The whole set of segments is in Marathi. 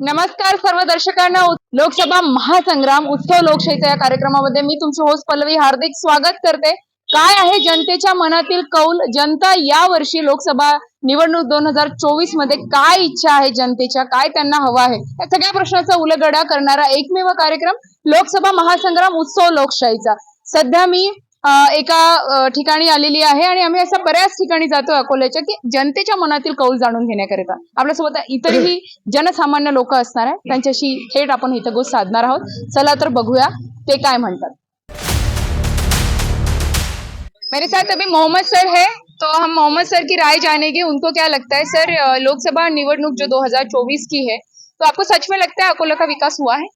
नमस्कार सर्व दर्शकांना. लोकसभा महासंग्राम उत्सव लोकशाहीच्या या कार्यक्रमामध्ये मी तुमची होस्ट पल्लवी. हार्दिक स्वागत करते. काय आहे जनतेच्या मनातील कौल? जनता या वर्षी लोकसभा निवडणूक दोन हजार चोवीसमध्ये काय इच्छा आहे जनतेच्या? काय त्यांना हवं आहे? या सगळ्या प्रश्नाचा उलगडा करणारा एकमेव कार्यक्रम लोकसभा महासंग्राम उत्सव लोकशाहीचा. सध्या मी एका ठिकाणी आलेली आहे आणि आम्ही असं बऱ्याच ठिकाणी जातो अकोल्याच्या की जनतेच्या मनातील कौल जाणून घेण्याकरिता. आपल्यासोबत इतरही जनसामान्य लोक असणार आहे त्यांच्याशी थेट आपण इथं गोष्ट साधणार आहोत. चला तर बघूया ते काय म्हणतात. मेरे साथ अभी मोहम्मद सर है तो हम मोहम्मद सर की राय जानेंगे उनको क्या लगता है? सर लोकसभा निवडणूक जो 2024 की है तो आपको सच में लगता है अकोला का विकास हुआ है?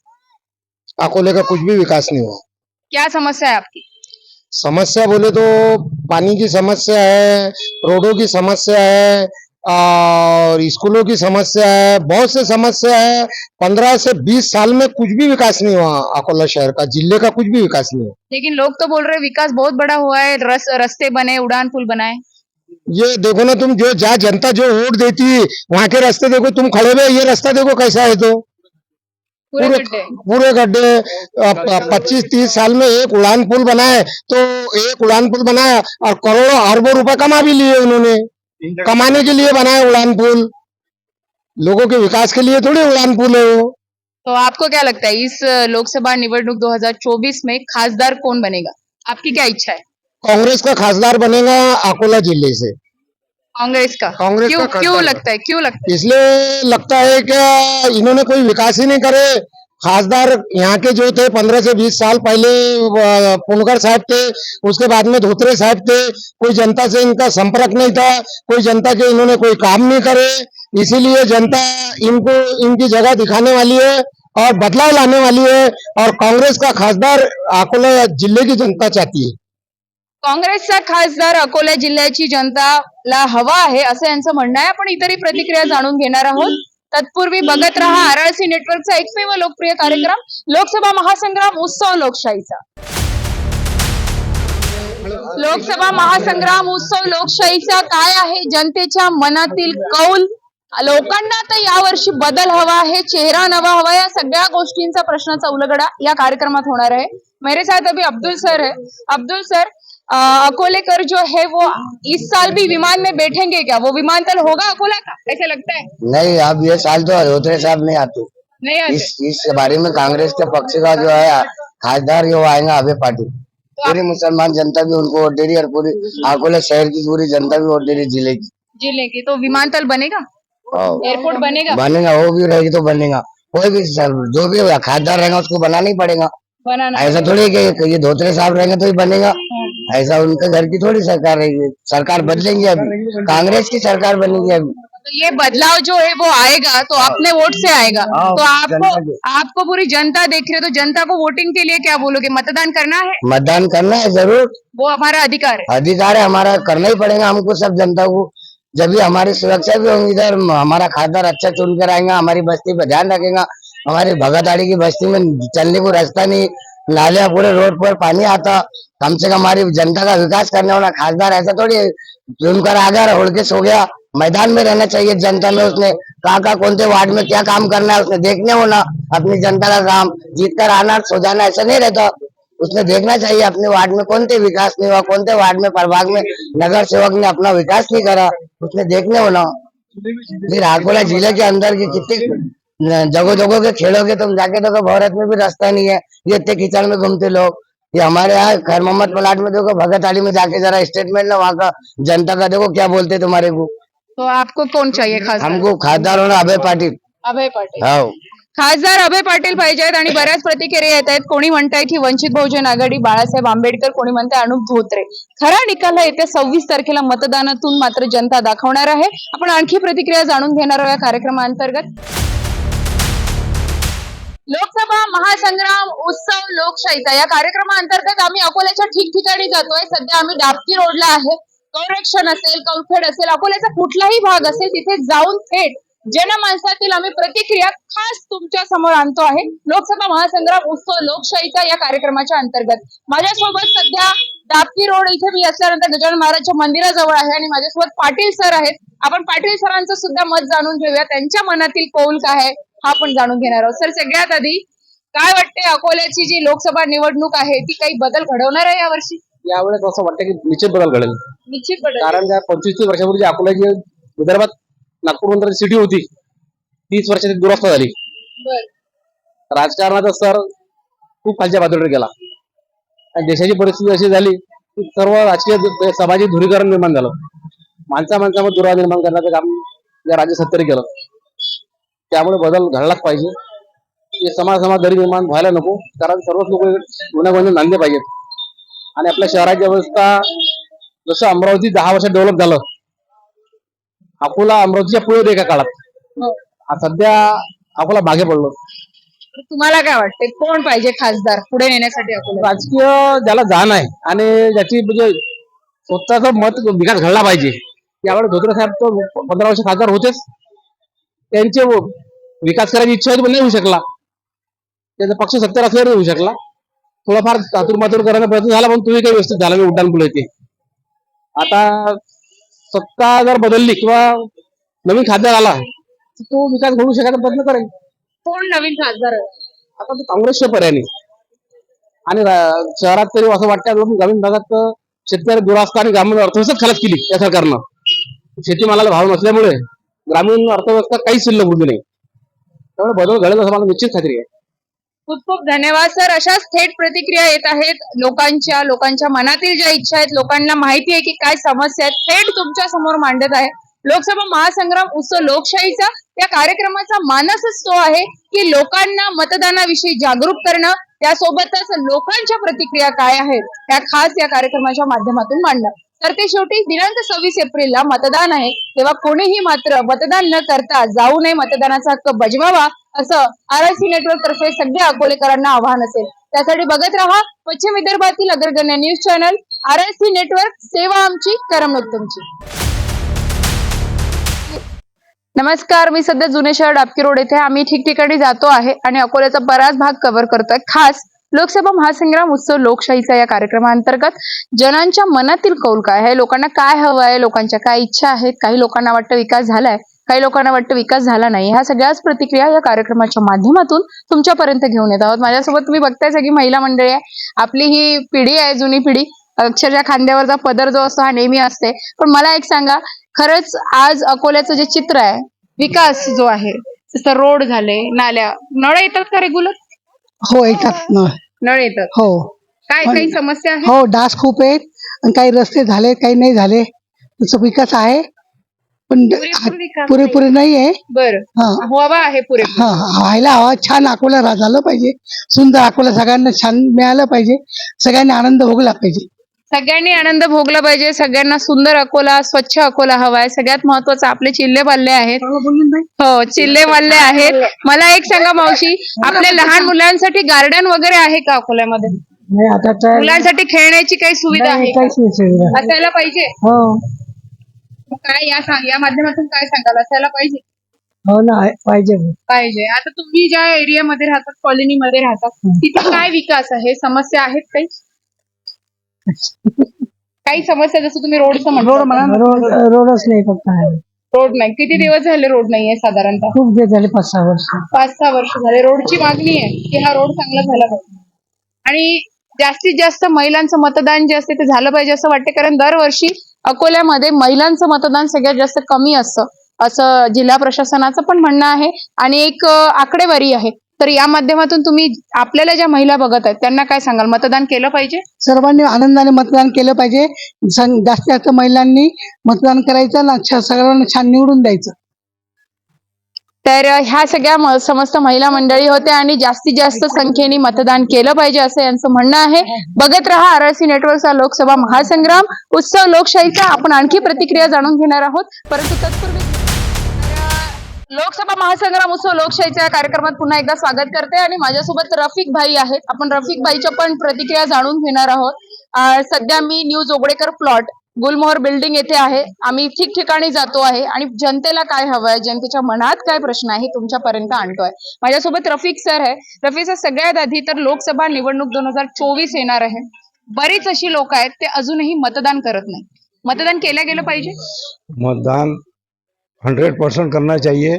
अकोले का कुछ भी विकास नहीं हुआ। क्या समस्या है आपकी? समस्या बोले तो पानी की समस्या है रोडों की समस्या है और स्कूलों की समस्या है बहुत से समस्या है। पंद्रह से बीस साल में कुछ भी विकास नहीं हुआ अकोला शहर का ज़िले का कुछ भी विकास नहीं हुआ। लेकिन लोग तो बोल रहे हैं विकास बहुत बड़ा हुआ है रस, रस्ते बने उड़ान पुल बनाए। ये देखो ना तुम जो जहाँ जनता जो वोट देती है वहाँ के रास्ते देखो तुम खड़े हुए ये रास्ता देखो कैसा है तो। पूरे पूरे गड्ढे। पच्चीस तीस साल में एक उड़ान पुल बनाए तो एक उड़ान पुल बनाया और करोड़ों अरबों रुपए कमा भी लिए उन्होंने। कमाने के लिए बनाए उड़ान पुल। लोगों के विकास के लिए थोड़ी उड़ान पुल है वो। तो आपको क्या लगता है इस लोकसभा निवडणूक 2024 में खासदार कौन बनेगा? आपकी क्या इच्छा है? कांग्रेस का खासदार बनेगा अकोला ज़िले से। कांग्रेस का। कांग्रेस क्यों का क्यों लगता है? क्यों लगता है? इसलिए लगता है कि इन्होंने कोई विकास ही नहीं करे। खासदार यहाँ के जो थे पंद्रह से बीस साल पहले पुनकर साहब थे उसके बाद में धोत्रे साहब थे। कोई जनता से इनका संपर्क नहीं था कोई जनता के इन्होंने कोई काम नहीं करे। इसीलिए जनता इनको इनकी जगह दिखाने वाली है और बदलाव लाने वाली है और कांग्रेस का खासदार अकोला ज़िले की जनता चाहती है। काँग्रेसचा खासदार अकोला जिल्ह्याची जनताला हवा आहे असं यांचं म्हणणं आहे. आपण इतरही प्रतिक्रिया जाणून घेणार आहोत. तत्पूर्वी बघत रहा आरआरसी नेटवर्कचा एकमेव लोकप्रिय कार्यक्रम लोकसभा महासंग्राम उत्सव लोकशाहीचा. लोकसभा महासंग्राम उत्सव लोकशाहीचा काय आहे? जनतेच्या मनातील कौल लोकांना तर यावर्षी बदल हवा आहे चेहरा नवा हवा या सगळ्या गोष्टींचा प्रश्नाचा उलगडा या कार्यक्रमात होणार आहे. मेरे साथ अभी अब्दुल सर है. अब्दुल सर अकोलेकर जो है वो इस साल भी विमान में बैठेंगे क्या? वो विमानतल होगा अकोला का? ऐसा लगता है? नहीं अब ये साल तो धोत्रे साहब नहीं आते। नहीं आते? इस इस बारे में कांग्रेस के पक्ष का जो है खासदार जो आएगा अभय पाटिल। पूरी मुसलमान जनता भी उनको वोट दे रही है और पूरी अकोला शहर की पूरी जनता भी वोट दे रही है ज़िले की। ज़िले की। तो विमानतल बनेगा? एयरपोर्ट बनेगा? बनेगा वो भी रहेगी तो बनेगा। कोई भी जो भी खासदार रहेगा उसको बनाना ही पड़ेगा। बनाना ऐसा थोड़ी है कि ये धोत्रे साहब रहेंगे तो ही बनेगा। ऐसा उनके घर की थोड़ी सरकार रहेगी सरकार बदलेंगे अभी। कांग्रेस की सरकार बनेगी अभी। तो ये बदलाव जो है वो आएगा तो अपने वोट से आएगा। हाँ, तो आपको आपको पूरी जनता देख रही है तो जनता को वोटिंग के लिए क्या बोलोगे? मतदान करना है? मतदान करना है ज़रूर। वो हमारा अधिकार है। अधिकार है हमारा करना ही पड़ेगा हमको सब जनता को। जब भी हमारी सुरक्षा भी होगी इधर हमारा खासदार अच्छा चुन कर आएगा हमारी बस्ती पर ध्यान रखेगा हमारी भगतआड़ी की बस्ती में चलने को रास्ता नहीं नालियां पूरे रोड पर पानी आता कम से कम हमारी जनता का विकास करने वाला खासदार ऐसा थोड़ी चुनकर आ गया उड़ के सो गया मैदान में रहना चाहिए जनता में उसने कहा कहा कौन से वार्ड में क्या काम करना है उसने देखने होना अपनी जनता का काम। जीत कर आना सो जाना ऐसा नहीं रहता। उसने देखना चाहिए अपने वार्ड में कौन से विकास नहीं हुआ कौन से वार्ड में प्रभाग में नगर सेवक ने अपना विकास नहीं करा। उसने देखने होना। फिर अकोला जिले के अंदर की कितनी जगह जगह के खेलोगे तुम जाके देखो भारत में भी रास्ता नहीं है। ये इतने कीचड़ में घूमते लोग। ये हमारे यहाँ खैर मोहम्मद प्लाट में देखो भगत आली में जाके जरा स्टेटमेंट ना वहाँ का जनता का देखो क्या बोलते तुम्हारे को। तो आपको कौन चाहिए खासदार? हमको खासदार होना अभय पाटिल। अभय पाटील। हो खासदार अभय पाटील पाहिजेत आणि बऱ्याच प्रतिक्रिया येत आहेत. कोणी म्हणताय की वंचित बहुजन आघाडी बाळासाहेब आंबेडकर कोणी म्हणताय अनुप धोत्रे. खरा निकाल हा येत्या सव्वीस तारखेला मतदानातून मात्र जनता दाखवणार आहे. आपण आणखी प्रतिक्रिया जाणून घेणार आहोत या कार्यक्रमाअंतर्गत. लोकसभा महासंग्राम उत्सव लोकशाहीचा. या कार्यक्रमाअंतर्गत आम्ही अकोल्याच्या ठिकठिकाणी जातोय. सध्या आम्ही डाबकी रोडला आहे. गौरक्षण असेल कौखेड असेल अकोल्याचा कुठलाही भाग असेल तिथे जाऊन थेट जनमानसातील आम्ही प्रतिक्रिया खास तुमच्यासमोर आणतो आहे. लोकसभा महासंग्राम उत्सव लोकशाहीचा या कार्यक्रमाच्या अंतर्गत. माझ्यासोबत सध्या दापकी रोड इथे मी असल्यानंतर गजानन महाराजच्या मंदिराजवळ आहे आणि माझ्यासोबत पाटील सर आहेत. आपण पाटील सरांचं सुद्धा मत जाणून घेऊया. त्यांच्या मनातील कौल काय आहे? हा आपण जाणून घेणार आहोत. सर सगळ्यात आधी काय वाटते अकोल्याची जी लोकसभा निवडणूक आहे ती काही बदल घडवणार आहे यावर्षी? यावेळेस असं वाटतं की निश्चित बदल घडेल. निश्चित बदल. कारण त्या पंचवीस तीस वर्षापूर्वी जी अकोला जी विदर्भात नागपूर नंतर सिटी होती तीस वर्षाची दुरवस्था झाली. राजकारणाचा स्तर खूप खालच्या पातळीवर गेला. आणि देशाची परिस्थिती अशी झाली की सर्व राजकीय सामाजिक ध्रुवीकरण निर्माण झालं. माणसा माणसामध्ये दुरावा निर्माण करण्याचं काम या राज्य सत्तेने केलं. त्यामुळे बदल घडलाच पाहिजे. हे समाज समाज दरी निर्माण व्हायला नको कारण सर्वच लोक गुन्ह्यामध्ये नांदले पाहिजेत. आणि आपल्या शहराची व्यवस्था जसं अमरावती दहा वर्षात डेव्हलप झालं अकोला अमरावतीच्या पुढे एका काळात. हो. सध्या अकोला मागे पडलो. तुम्हाला काय वाटते कोण पाहिजे खासदार पुढे नेण्यासाठी अकोला? राजकीय ज्याला जाण आहे आणि ज्याची म्हणजे स्वतःच मत विकास घडला पाहिजे. यावेळी धोत्रे साहेब तो पंधरा वर्ष खासदार होतेच. त्यांचे विकास करायची इच्छा होती पण नाही होऊ शकला. त्यांचा पक्ष सत्तेवर असल्यावर होऊ शकला. थोडाफार तातूर मातूर करण्याचा प्रयत्न झाला पण तुम्ही काही व्यवस्थित झाला नाही उड्डाण पुढे ते आता सत्ता जर बदलली किंवा नवीन खासदार आला तर तो विकास घडू शकायचा प्रयत्न करेल. कोण नवीन खासदार? आता तो काँग्रेसच्या पर्यायाने. आणि शहरात तरी असं वाटतं ग्रामीण भागात शेतकरी दुरावस्था आणि ग्रामीण अर्थव्यवस्था खलास केली या सरकारनं. शेतीमालाला भाव नसल्यामुळे ग्रामीण अर्थव्यवस्था काहीच शिल्लक उरली नाही. त्यामुळे बदल घडेल असं मला निश्चित खात्री आहे. खूप खूप धन्यवाद सर. अशाच थेट प्रतिक्रिया येत आहेत लोकांच्या लोकांच्या मनातील ज्या इच्छा आहेत लोकांना माहिती आहे की काय समस्या आहेत थेट तुमच्यासमोर मांडत आहे. लोकसभा महासंग्राम उत्सव लोकशाहीचा या कार्यक्रमाचा मानसच तो आहे की लोकांना मतदानाविषयी जागरूक करणं त्यासोबतच लोकांच्या प्रतिक्रिया काय आहेत त्या खास या कार्यक्रमाच्या माध्यमातून मांडणं. तर ते शेवटी दिनांक सव्वीस एप्रिलला मतदान आहे. तेव्हा कोणीही मात्र मतदान न करता जाऊ नये मतदानाचा हक्क बजवावा असं आर आय सी नेटवर्क तर्फे सगळ्या अकोलेकरांना आवाहन असेल. त्यासाठी बघत राहा पश्चिम विदर्भातील अग्रगण्य news channel R I C network सेवा आमची करमणूक तुमची नमस्कार मी सध्या जुने शहर डाबकी रोड येथे. आम्ही ठिकठिकाणी जातो आहे आणि अकोल्याचा बराच भाग कव्हर करतोय. खास लोकसभा महासंग्राम उत्सव लोकशाहीचा या कार्यक्रमाअंतर्गत जनांच्या मनातील कौल काय आहे? लोकांना काय हवं आहे? लोकांच्या काय इच्छा आहेत? काही लोकांना वाटतं विकास झालाय काही लोकांना वाटतं विकास झाला नाही. ह्या सगळ्याच प्रतिक्रिया या कार्यक्रमाच्या माध्यमातून तुमच्यापर्यंत घेऊन येत आहोत. माझ्यासोबत तुम्ही बघताय सगळी महिला मंडळी आहे. आपली ही पिढी आहे जुनी पिढी. अक्षरशः खांद्यावरचा पदर जो असतो हा नेहमी असते. पण मला एक सांगा खरंच आज अकोल्याचं जे चित्र आहे विकास जो आहे जसं रोड झाले नाल्या नळ येतात का रेग्युलर हो येतात नळ येतात. हो. काय काही समस्या आहे हो डास खूप आहेत आणि काही रस्ते झाले काही नाही झाले. त्याचा विकास आहे पण पुरेपूर विकास पुरेपूर नाही. आहे बरं. हा. हवा आहे पुरेपूर. हा व्हायला हवा छान अकोला रा- झालं पाहिजे. सुंदर अकोला सगळ्यांना छान मिळालं पाहिजे. सगळ्यांनी आनंद भोगला पाहिजे. सगळ्यांनी आनंद भोगला पाहिजे सगळ्यांना सुंदर अकोला स्वच्छ अकोला हवा आहे सगळ्यात महत्वाचं आपले चिल्ले पाल्ले आहेत. हो चिल्ले पाल्ले आहेत. मला एक सांगा मावशी आपल्या लहान मुलांसाठी गार्डन वगैरे आहे का अकोल्यामध्ये? मुलांसाठी खेळण्याची काही सुविधा आहे. असायला पाहिजे. हो. काय या सांग या माध्यमातून काय सांगाल? असायला पाहिजे. हो ना पाहिजे. पाहिजे. आता तुम्ही ज्या एरियामध्ये राहतात कॉलनीमध्ये राहतात तिथे काय विकास आहे? समस्या आहेत काही? काही समस्या जसं तुम्ही रोडचं म्हणतो. रोड रोडच नाही फक्त आहे. रोड नाही. किती दिवस झाले रोड नाहीये साधारणतः? खूप दिवस झाले पाच सहा वर्ष. पाच सहा वर्ष झाले. रोडची मागणी आहे की हा रोड चांगला झाला पाहिजे. आणि जास्तीत जास्त महिलांचं मतदान जे असते ते झालं पाहिजे असं वाटते कारण दरवर्षी अकोल्यामध्ये महिलांचं मतदान सगळ्यात जास्त कमी असतं. असं जिल्हा प्रशासनाचं पण म्हणणं आहे. आणि एक अं, आकडेवारी आहे. तर या माध्यमातून तुम्ही आपल्याला ज्या महिला बघत आहेत त्यांना काय सांगाल? मतदान केलं पाहिजे? सर्वांनी आनंदाने मतदान केलं पाहिजे. सं- जास्तीत जास्त महिलांनी मतदान करायचं छ- सगळ्यांना छान निवडून द्यायचं. तर ह्या सगळ्या म- समस्त महिला मंडळी होत्या आणि जास्तीत जास्त संख्येने मतदान केलं पाहिजे असं यांचं म्हणणं आहे. बघत रहा आर सी नेटवर्कचा लोकसभा महासंग्राम. उत्सव लोकशाहीचा आपण आणखी प्रतिक्रिया जाणून घेणार आहोत. परंतु तत्पूर्वी लोकसभा महासंग्राम उत्सव लोकशाहीच्या या कार्यक्रमात पुन्हा एकदा स्वागत करते आणि माझ्यासोबत रफिक भाई आहेत. आपण रफिक भाईच्या पण प्रतिक्रिया जाणून घेणार आहोत. सध्या मी new Jogdekar plot Gulmohar building येथे आहे. आम्ही ठिकठिकाणी जातो आहे आणि जनतेला काय हवं आहे जनतेच्या मनात काय प्रश्न आहे तुमच्यापर्यंत आणतोय. माझ्यासोबत रफिक सर आहे. रफिक सर सगळ्यात आधी तर लोकसभा निवडणूक दोन हजार चोवीस येणार आहे. बरीच अशी लोक आहेत ते अजूनही मतदान करत नाही मतदान केलं गेलं पाहिजे? मतदान हंड्रेड परसेंट करना चाहिए,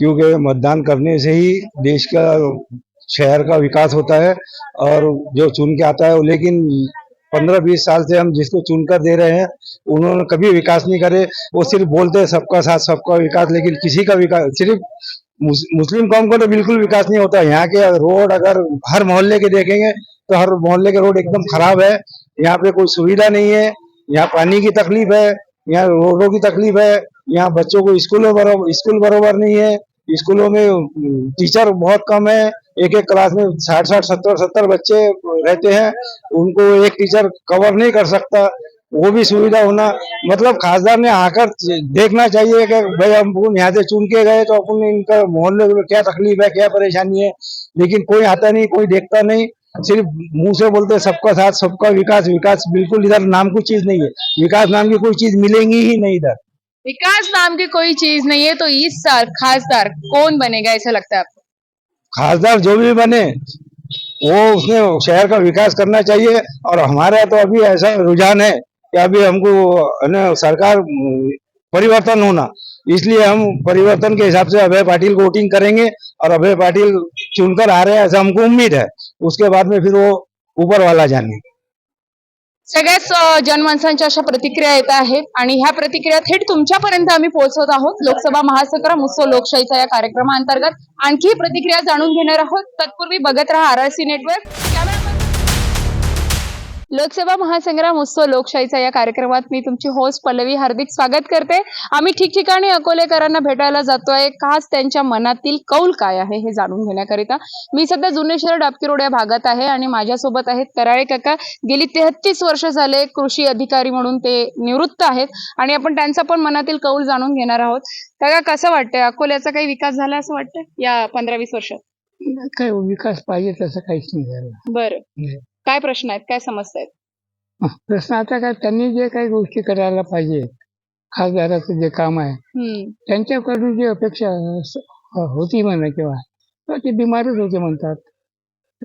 क्योंकि मतदान करने से ही देश का, शहर का विकास होता है और जो चुन के आता है लेकिन पंद्रह बीस साल से हम जिसको चुनकर दे रहे हैं, उन्होंने कभी विकास नहीं करे। वो सिर्फ़ बोलते हैं, सबका साथ, सबका विकास, लेकिन किसी का विकास, सिर्फ़ मुस्लिम कौम का तो बिल्कुल विकास नहीं होता। यहाँ के रोड अगर हर मोहल्ले के देखेंगे तो हर मोहल्ले के रोड एकदम खराब है। यहाँ पे कोई सुविधा नहीं है, यहाँ पानी की तकलीफ़ है, यहाँ रोडों की तकलीफ़ है यहाँ बच्चों को स्कूलों बरोबर स्कूल बरोबर नहीं है। स्कूलों में टीचर बहुत कम है। एक एक क्लास में साठ साठ सत्तर सत्तर बच्चे रहते हैं। उनको एक टीचर कवर नहीं कर सकता। वो भी सुविधा होना मतलब खासदार ने आकर देखना चाहिए कि भाई हम यहाँ से चुन के गए तो अपन इनका मोहल्ले में क्या तकलीफ़ है, क्या परेशानी है। लेकिन कोई आता नहीं, कोई देखता नहीं। सिर्फ़ मुँह से बोलते सबका साथ, सबका विकास विकास, बिल्कुल इधर नाम की चीज़ नहीं है। विकास नाम की कोई चीज़ मिलेंगी ही नहीं इधर। विकास नाम की कोई चीज़ नहीं है तो इस साल खासदार कौन बनेगा, ऐसा लगता है आपको? खासदार जो भी बने, वो उसने शहर का विकास करना चाहिए, और हमारा तो अभी ऐसा रुझान है कि अभी हमको सरकार परिवर्तन होना। इसलिए हम परिवर्तन के हिसाब से अभय पाटिल को वोटिंग करेंगे, और अभय पाटिल चुनकर आ रहे हैं, ऐसा हमको उम्मीद है। उसके बाद में फिर वो ऊपर वाला जाने सगळ्याच जनमानसांच्या अशा प्रतिक्रिया येत आहेत आणि ह्या प्रतिक्रिया थेट तुमच्यापर्यंत आम्ही पोहोचवत आहोत. लोकसभा महासंग्राम उत्सव लोकशाहीचा या कार्यक्रमाअंतर्गत आणखी प्रतिक्रिया जाणून घेणार आहोत. तत्पूर्वी बघत राहा आर सी नेटवर्क. लोकसभा महासंग्राम उत्सव लोकशाहीचा या कार्यक्रमात मी तुमची होस्ट पल्लवी हार्दिक स्वागत करते. आम्ही ठिकठिकाणी अकोलेकरांना भेटायला जातोय. खास त्यांच्या मनातील कौल काय आहे हे जाणून घेण्याकरिता. मी सध्या जुने शहर डाबकी रोड या भागात आहे आणि माझ्यासोबत आहेत कराळे काका. गेली तेहतीस वर्ष झाले कृषी अधिकारी म्हणून ते निवृत्त आहेत आणि आपण त्यांचा पण मनातील कौल जाणून घेणार आहोत. काका कसं वाटतंय? अकोल्याचा काही विकास झाला असं वाटतं या पंधरा वीस वर्षात काय विकास पाहिजे तसं काहीच नाही झालं. बरं. काय प्रश्न आहेत? काय समस्या आहेत? प्रश्न आता काय त्यांनी जे काही गोष्टी करायला पाहिजे खासदाराचं जे काम आहे हम्म. त्यांच्याकडून जी अपेक्षा स- होती म्हणा किंवा तर ते बिमारच होते म्हणतात.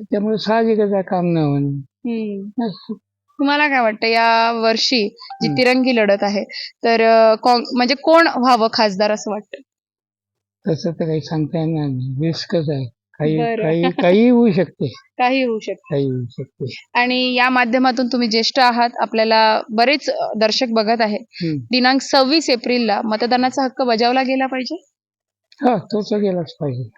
त्यामुळे साहजिकच आहे काम न होणे. हम्म. तुम्हाला काय वाटतं या वर्षी जी तिरंगी लढत आहे तर अं, म्हणजे कोण व्हावं खासदार असं वाटतं? तसं तर काही सांगता येणार नाही. रिस्कच आहे. काही बरं. काही काही होऊ शकते. काही होऊ शकतं. काही होऊ शकते. आणि या माध्यमातून तुम्ही ज्येष्ठ आहात आपल्याला बरेच अं, दर्शक बघत आहेत. हम्म. दिनांक सव्वीस एप्रिलला मतदानाचा हक्क बजावला गेला पाहिजे? हा तो तर गेलाच पाहिजे.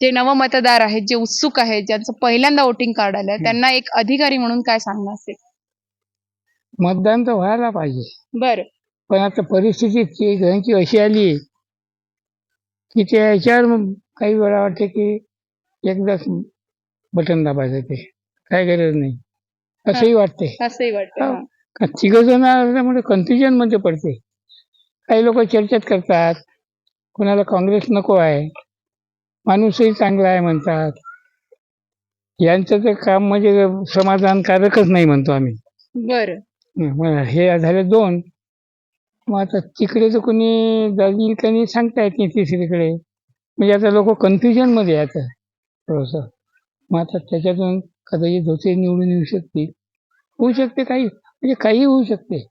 जे नव मतदार आहेत जे उत्सुक आहेत ज्यांचं पहिल्यांदा वोटिंग कार्ड आलं त्यांना एक अधिकारी म्हणून काय सांगणं असेल मतदान तर व्हायला पाहिजे. बरं. पण आता परिस्थिती ती त्यांची अशी आली की ते याच्यावर मग काही वेळा वाटते की एकदाच बटन दाबायचं ते. काय गरज नाही. असंही वाटते असंही वाटतं हो. तिघ जण असल्यामुळे कन्फ्युजनमध्ये पडते. काही लोक चर्चेत करतात. कोणाला काँग्रेस नको आहे. माणूसही चांगला आहे म्हणतात. यांचं तर काम म्हणजे समाधानकारकच नाही म्हणतो आम्ही. बरं. हे झाले दोन. मग आता तिकडे तर कोणी जाईल का नाही सांगता येत नाही तिसरीकडे. म्हणजे आता लोक कन्फ्युजनमध्ये आहेत थोडंसं. मग आता त्याच्यातून कदाचित धोते निवडून येऊ शकतील होऊ शकते काही म्हणजे काही होऊ शकते.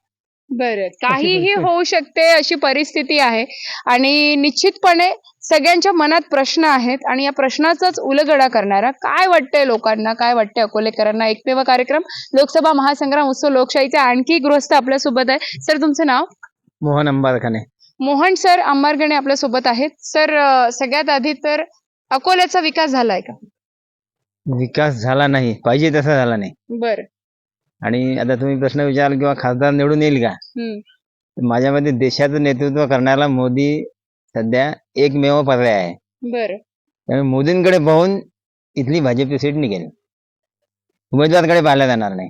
बरं काहीही. होऊ शकते अशी परिस्थिती आहे. आणि निश्चितपणे सगळ्यांच्या मनात प्रश्न आहेत आणि या प्रश्नाचाच उलगडा करणारा काय वाटतंय लोकांना काय वाटतंय अकोलेकरांना? एकमेव कार्यक्रम लोकसभा महासंग्राम उत्सव लोकशाहीचे आणखी गृहस्थ आपल्यासोबत आहे सर तुमचं नाव? मोहन अंबारखाने मोहन सर अंबारगणे आपल्यासोबत आहेत. सर सगळ्यात आधी तर अकोल्याचा विकास झालाय का? विकास झाला नाही. पाहिजे तसा झाला नाही. बरं. आणि आता तुम्ही प्रश्न विचाराल किंवा खासदार निवडून येईल का? माझ्या मते देशाचं नेतृत्व करण्याला मोदी सध्या एकमेव पर्याय आहे. बरं. त्यामुळे मोदींकडे पाहून इथली भाजपची सीट निघेल. उमेदवाराकडे पाहिला जाणार नाही.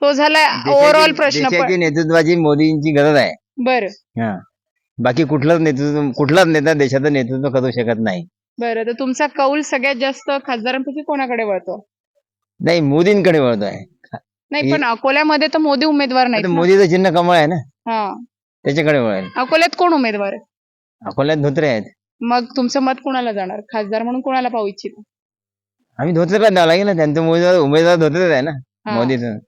तो देशाची- ओव्हरऑल प्रश्न देशाची नेतृत्वाची मोदींची गरज आहे. बरं. हा. बाकी कुठलाच नेतृत्व कुठलाच नेता देशाचं नेतृत्व करू शकत नाही. बरं तर तुमचा कौल सगळ्यात जास्त खासदारांपैकी कोणाकडे वळतो? नाही मोदींकडे वळतोय. नाही पण अकोल्यामध्ये तर मोदी उमेदवार आता नाहीत ना. मोदीचं चिन्ह कमळ आहे ना? हा. त्याच्याकडे वळेल. अकोल्यात कोण उमेदवार आहे? अकोल्यात धोत्रे आहेत. मग तुमचं मत कोणाला जाणार? खासदार म्हणून कोणाला पाहू इच्छित? आम्ही धोत्रेला द्यावं लागेल ना त्यांचं उमेदवार उमेदवार धोत्रेच आहे ना हा. मोदीचं.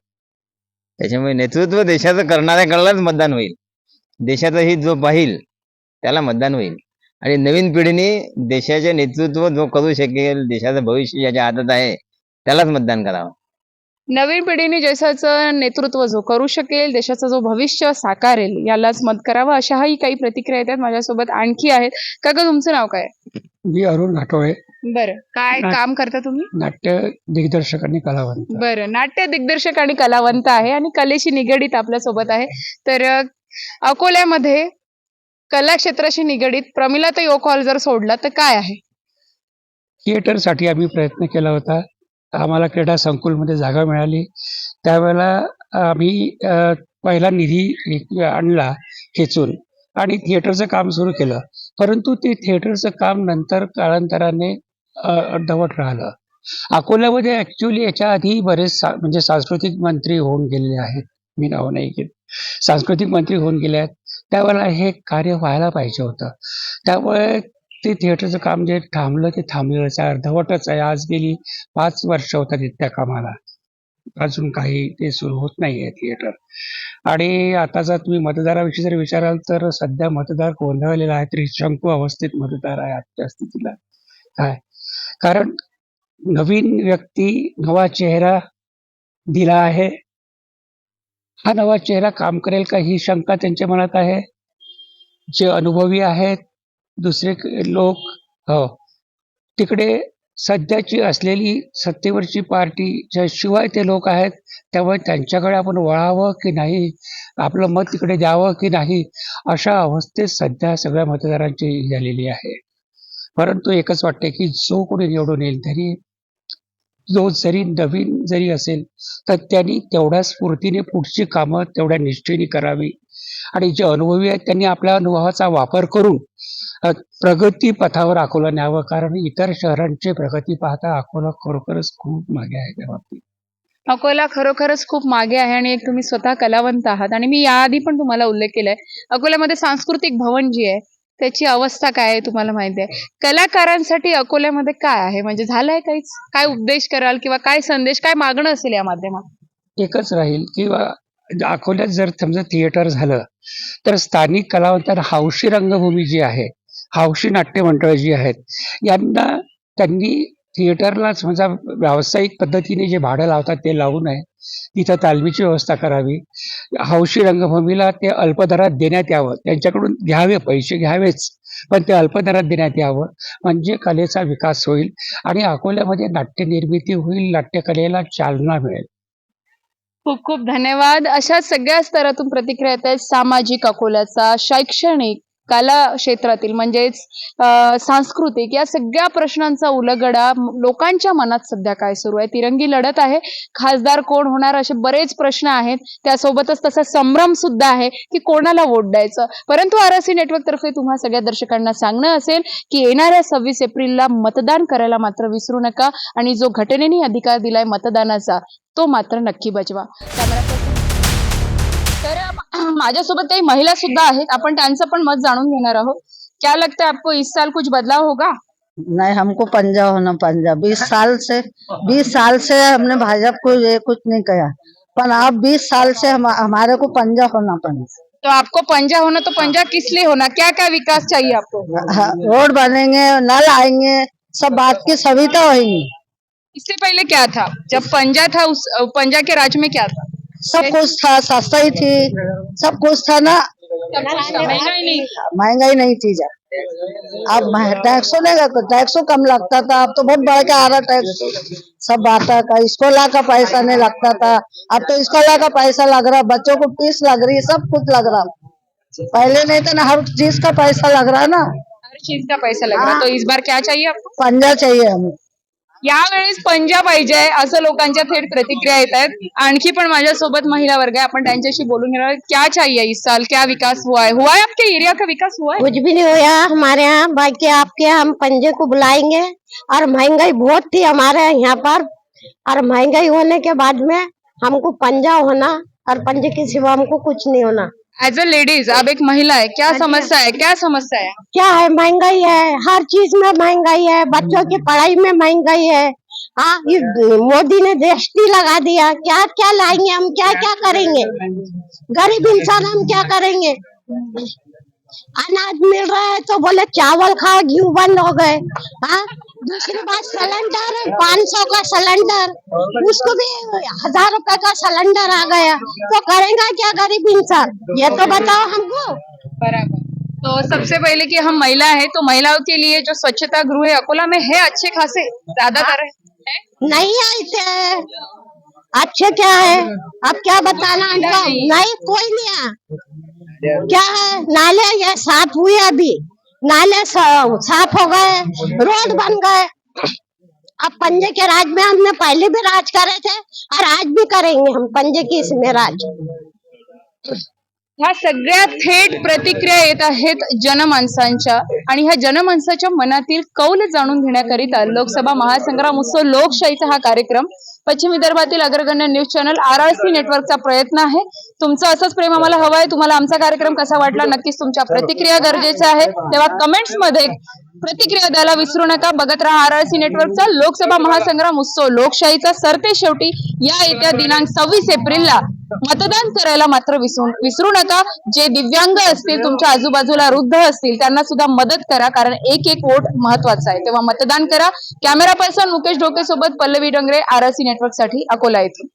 त्याच्यामुळे नेतृत्व देशाचं करणाऱ्याकडलाच मतदान होईल. देशाचं हित जो पाहिल त्याला मतदान होईल. आणि नवीन पिढीने देशाचे नेतृत्व जो करू शकेल देशाचं भविष्य ज्याच्या हातात आहे त्यालाच मतदान करावं. नवीन पिढीने देशाचं नेतृत्व जो करू शकेल देशाचं जो भविष्य साकारेल यालाच मत करावं अशाही काही प्रतिक्रिया येतात माझ्यासोबत आणखी आहेत. काका तुमचं नाव काय? मी अरुण घाटोळे बरं. काय काम करता तुम्ही? नाट्य दिग्दर्शक आणि कलावंत. बरं. नाट्य दिग्दर्शक आणि कलावंत आहे आणि कलेशी निगडीत आपल्यासोबत आहे. तर अकोल्यामध्ये कला क्षेत्राशी निगडीत प्रमिला यो कॉल जर सोडला तर काय आहे? थिएटरसाठी आम्ही प्रयत्न केला होता. आम्हाला क्रीडा संकुलमध्ये जागा मिळाली. त्यावेळेला आम्ही पहिला निधी आणला खेचून आणि थिएटरचं काम सुरू केलं. परंतु ते थिएटरचं काम नंतर काळांतराने अर्धवट राहिलं. अकोल्यामध्ये ॲक्च्युली याच्या आधी बरेच सा म्हणजे सांस्कृतिक मंत्री होऊन गेलेले आहेत. मी नाव नाही घेत. सांस्कृतिक मंत्री होऊन गेले आहेत. त्यावेळेला हे कार्य व्हायला पाहिजे होतं. त्यामुळे ते थिएटरचं काम जे थांबलं ते थांबलेलंच आहे अर्धवटच आहे. आज गेली पाच वर्ष होतात त्या कामाला. अजून काही ते सुरू होत नाही आहे थिएटर आणि आता जर तुम्ही मतदाराविषयी जर विचाराल तर सध्या मतदार गोंधळलेला आहे. त्रिशंकू अवस्थेत मतदार आहे आजच्या स्थितीला. काय? कारण नवीन व्यक्ती नवा चेहरा दिला आहे. हा नवा चेहरा काम करेल का? ही शंका त्यांच्या मनात आहे. जे अनुभवी आहेत दुसरे लोक हो. तिकडे सध्याची असलेली सत्तेवरची पार्टीच्या शिवाय ते लोक आहेत त्यामुळे त्यांच्याकडे आपण वळावं की नाही? आपलं मत तिकडे द्यावं की नाही? अशा अवस्थेत सध्या सगळ्या मतदारांची झालेली आहे. परंतु एकच वाटते की जो कोणी निवडून येईल तरी जो जरी नवीन जरी असेल तर त्यांनी तेवढ्या स्फूर्तीने पुढची कामं तेवढ्या निष्ठेने करावी. आणि जे अनुभवी आहेत त्यांनी आपल्या अनुभवाचा वापर करून प्रगती पथावर अकोला न्यावं कारण इतर शहरांची प्रगती पाहता अकोला खरोखरच खूप मागे आहे त्या बाबतीत. अकोला खरोखरच खूप मागे आहे आणि एक तुम्ही स्वतः कलावंत आहात. आणि मी याआधी पण तुम्हाला उल्लेख केलाय. अकोल्यामध्ये सांस्कृतिक भवन जी आहे त्याची अवस्था काय आहे तुम्हाला माहिती आहे? कलाकारांसाठी अकोल्यामध्ये काय आहे? म्हणजे झालंय काहीच? काय उपदेश कराल किंवा काय संदेश काय मागणं असेल या माध्यमात? एकच राहील किंवा अकोल्यात जर समजा थिएटर झालं तर स्थानिक कलावंतांना हौशी रंगभूमी जी आहे हौशी नाट्य मंडळ जी आहेत यांना त्यांनी थिएटरला समजा म्हणजे व्यावसायिक पद्धतीने जे भाडं लावतात ते लावू नये. तिथं तालमीची व्यवस्था करावी. हौशी रंगभूमीला ते अल्पदरात देण्यात यावं. त्यांच्याकडून घ्यावे पैसे घ्यावेच पण ते अल्पदरात देण्यात यावं. म्हणजे कलेचा विकास होईल आणि अकोल्यामध्ये नाट्यनिर्मिती होईल नाट्यकलेला चालना मिळेल. खूप खूप धन्यवाद. अशा सगळ्या स्तरातून प्रतिक्रिया येत आहेत. सामाजिक अकोल्याचा शैक्षणिक कला क्षेत्रातील म्हणजेच सांस्कृतिक या सगळ्या प्रश्नांचा उलगडा लोकांच्या मनात सध्या काय सुरू आहे? तिरंगी लढत आहे. खासदार कोण होणार असे बरेच प्रश्न आहेत. त्यासोबतच तसा संभ्रम सुद्धा आहे की कोणाला वोट द्यायचं? परंतु आर एस सी नेटवर्क तर्फे तुम्हा सगळ्या दर्शकांना सांगणं असेल की येणाऱ्या सव्वीस एप्रिलला मतदान करायला मात्र विसरू नका आणि जो घटनेने अधिकार दिलाय मतदानाचा तो मात्र नक्की बजवा. कॅमेरा माझ्यासोबत काही महिला सुद्धा आहेत. आपण त्यांचं पण मत जाणून घेणार आहोत. क्या लगता है आपको इस साल कुछ बदलाव होगा? नहीं हमको पंजा होना पंजा। बीस साल से बीस साल से हमने भाजपा को ये कुछ नहीं किया पर अब बीस साल से हम, हमारे को पंजा होना पंजा तो आपको पंजा होना तो पंजा किस लिए होना? क्या क्या विकास चाहिए आपको? हाँ, रोड बनेंगे नल आएँगे सब बात की सुविधा होगी इससे पहले क्या था? जब पंजा था उस पंजा के राज्य में क्या था? सब कुछ था सस्ता ही थी। सब कुछ था ना। महँगाई नहीं थी। जब। अब टैक्सो नहीं तो टैक्सो कम लगता था। अब तो बहुत बढ़ के आ रहा टैक्स। सब बाटा का स्कूला का पैसा नहीं लगता था। अब तो स्कूला का पैसा लग रहा बच्चों को फ़ीस लग रही है सब कुछ लग रहा। पहले नहीं था ना हर चीज़ का पैसा लग रहा ना। हर चीज़ का पैसा लग रहा। है। तो इस बार क्या चाहिए आपको? पंजा चाहिए हमें। यावेळेस पंजा पाहिजे असं लोकांच्या थेट प्रतिक्रिया येत आहेत. आणखी पण माझ्यासोबत महिला वर्ग आहे. आपण त्यांच्याशी बोलून घेणार क्या चाहिए इस साल? क्या विकास हुआ है? हुआ है आपके एरिया का विकास हुआ है? कुछ भी नहीं हुआ हमारे यहाँ बाकी आपके हम पंजे को बुलाएंगे। और महंगाई बहुत थी हमारे यहाँ पर। और महंगाई होने के बाद में हमको पंजा होना और पंजे के सिवा हमको कुछ नहीं होना। एज अ लेडीज़ अब एक महिला है क्या समस्या है क्या समस्या है? क्या है महँगाई है हर चीज़ में महँगाई है बच्चों की पढ़ाई में महँगाई है। हाँ मोदी ने जीएसटी लगा दिया क्या क्या लाएँगे हम क्या क्या करेंगे? गरीब इंसान हम क्या करेंगे? अनाज मिल रहा है तो बोले चावल खाओ घी बंद हो गए। हाँ दूसरी बात सिलेंडर पाँच सौ का सिलेंडर उसको भी हज़ार रुपए का सिलेंडर आ गया। तो करेगा क्या गरीब इंसान? ये तो बताओ हमको। बराबर। तो सबसे पहले कि हम महिला है तो महिलाओं के लिए जो स्वच्छता गृह है अकोला में है अच्छे खासे? ज़्यादातर है? नहीं आए थे अच्छे क्या है? अब क्या बताना हमको? नहीं। कोई नहीं आया क्या है? नाले ये साफ़ हुए अभी? नाले साफ़ हो गए, रोड बन गए। अब पंजे के राज में हमने पहले भी राज करे थे, और आज भी करेंगे हम पंजे की इसमें राज। ह्या सगळ्या थेट प्रतिक्रिया येत आहेत जनमानसांच्या. आणि ह्या जनमानसाच्या मनातील कौल जाणून घेण्याकरिता लोकसभा महासंग्राम उत्सव लोकशाहीचा हा कार्यक्रम पश्चिम विदर्भातील अग्रगण्य news channel R R C नेटवर्कचा प्रयत्न आहे. तुमचं असंच प्रेम आम्हाला हवं आहे तुम्हाला आमचा कार्यक्रम कसा वाटला नक्कीच तुमच्या प्रतिक्रिया गरजेच्या आहे. तेव्हा कमेंट्समध्ये प्रतिक्रिया द्यायला विसरू नका. बघत राहा आर आर सी नेटवर्कचा लोकसभा महासंग्राम उत्सव लोकशाहीचा सरते शेवटी या येत्या दिनांक सव्वीस एप्रिलला. मतदान करायला मात्र विसरू विसरू नका. जे दिव्यांग असतील तुमच्या आजूबाजूला वृद्ध असतील त्यांना सुद्धा मदत करा कारण एक एक वोट महत्त्वाचा आहे. तेव्हा मतदान करा. कॅमेरा पर्सन मुकेश ढोके सोबत पल्लवी डोंगरे आर सी नेटवर्कसाठी अकोला येथून.